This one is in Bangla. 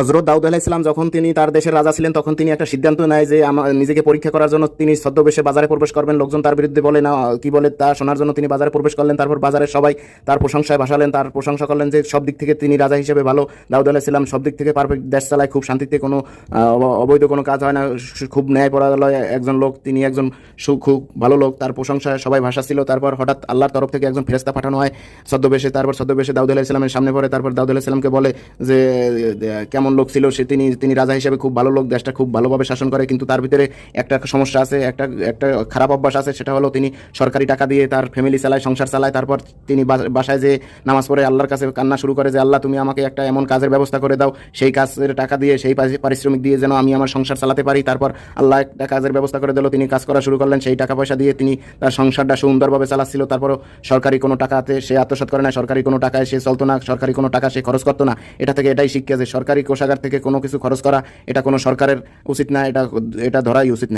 হজরত দাউদ আলাহ ইসলাম যখন তিনি তার দেশের রাজা ছিলেন তখন তিনি একটা সিদ্ধান্ত নেয় যে নিজেকে পরীক্ষা করার জন্য তিনি ছদ্মবেশে বাজারে প্রবেশ করবেন। লোকজন তার বিরুদ্ধে বলে না কি বলে তা শোনার জন্য তিনি বাজারে প্রবেশ করলেন। তারপর বাজারের সবাই তার প্রশংসায় ভাসালেন। তার প্রশংসা করলেন যে সব দিক থেকে তিনি রাজা হিসেবে ভালো। দাউদ আলাহ ইসলাম সব দিক থেকে পারফেক্ট দেশ চালায় খুব শান্তিতে কোনো অব- অবৈধ কোনো কাজ হয় না। খুব ন্যায় পরালয় একজন লোক। তিনি একজন খুব ভালো লোক। তার প্রশংসায় সবাই ভাষা ছিল। তারপর হঠাৎ আল্লাহর তরফ থেকে একজন ফেরেস্তা পাঠানো হয় ছদ্মবেশে। তারপর ছদ্মবেশে দাউদ আলাহ ইসলামের সামনে পড়ে। তারপর দাউদ আলাহ ইসলামকে বলে যে আহ, কেমন লোক ছিল সে তিনি তিনি রাজা হিসেবে খুব ভালো লোক, দেশটা খুব ভালোভাবে শাসন করে, কিন্তু তার ভিতরে একটা সমস্যা আছে, একটা একটা খারাপ অভ্যাস আছে, সেটা হলো তিনি সরকারি টাকা দিয়ে তার ফ্যামিলি চালায়, সংসার চালায়, তারপর তিনি বাসায় যে নামাজ পড়ে আল্লাহর কাছে কান্না শুরু করে যে, আল্লাহ, তুমি আমাকে একটা এমন কাজের ব্যবস্থা করে দাও, সেই কাজের টাকা দিয়ে, সেই পারিশ্রমিক দিয়ে যেন আমি আমার সংসার চালাতে পারি। তারপর আল্লাহ একটা কাজের ব্যবস্থা করে দিল, তিনি কাজ করা শুরু করলেন, সেই টাকা পয়সা দিয়ে তিনি তার সংসারটা সুন্দরভাবে চালাচ্ছিল। তারপরও সরকারি কোনো টাকাতে সে আত্মসাৎ করে না সরকারি কোনো টাকায় সে চলতো না, সরকারি কোনো টাকা সে খরচ করতো না। এটা থেকে এটাই শিক্ষা যে, সরকারি কোষাগার থেকে কোনো কিছু খরচ করা, এটা কোনো সরকারের উচিত না, এটা এটা ধরাই উচিত না।